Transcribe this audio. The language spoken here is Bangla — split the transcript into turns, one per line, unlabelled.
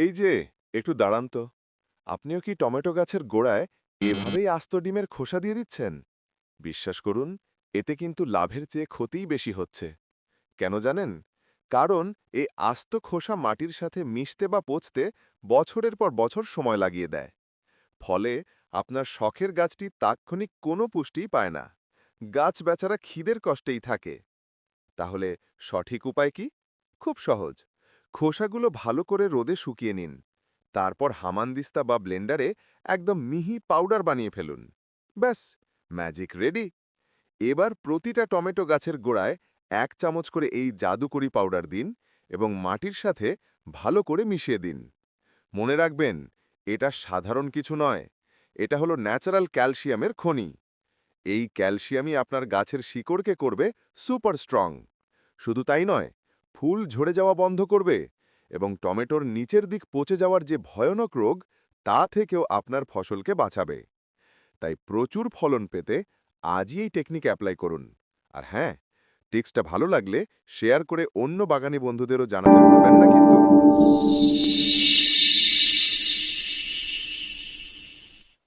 এই যে, একটু দাঁড়ান তো। আপনিও কি টমেটো গাছের গোড়ায় এভাবেই আস্ত ডিমের খোসা দিয়ে দিচ্ছেন? বিশ্বাস করুন, এতে কিন্তু লাভের চেয়ে ক্ষতিই বেশি হচ্ছে। কেন জানেন? কারণ এই আস্ত খোসা মাটির সাথে মিশতে বা পচতে বছরের পর বছর সময় লাগিয়ে দেয়। ফলে আপনার শখের গাছটি তাৎক্ষণিক কোনো পুষ্টিই পায় না। গাছ বেচারা খিদের কষ্টেই থাকে। তাহলে সঠিক উপায় কি? খুব সহজ। খোসাগুলো ভালো করে রোদে শুকিয়ে নিন। তারপর হামানদিস্তা বা ব্লেন্ডারে একদম মিহি পাউডার বানিয়ে ফেলুন। ব্যাস, ম্যাজিক রেডি। এবার প্রতিটা টমেটো গাছের গোড়ায় এক চামচ করে এই জাদুকরি পাউডার দিন এবং মাটির সাথে ভালো করে মিশিয়ে দিন। মনে রাখবেন, এটা সাধারণ কিছু নয়, এটা হলো ন্যাচারাল ক্যালসিয়ামের খনি। এই ক্যালসিয়ামই আপনার গাছের শিকড়কে করবে সুপার স্ট্রং। শুধু তাই নয় ফুল ঝরে যাওয়া বন্ধ করবে এবং টমেটোর নিচের দিক পচে যাওয়ার যে ভয়ানক রোগ, তা থেকেও আপনার ফসলকে বাঁচাবে। তাই প্রচুর ফলন পেতে আজই এই টেকনিক অ্যাপ্লাই করুন। আর হ্যাঁ টিক্সটা ভালো লাগলে শেয়ার করে অন্য বাগানি বন্ধুদেরও জানাতে ভুলবেন না কিন্তু।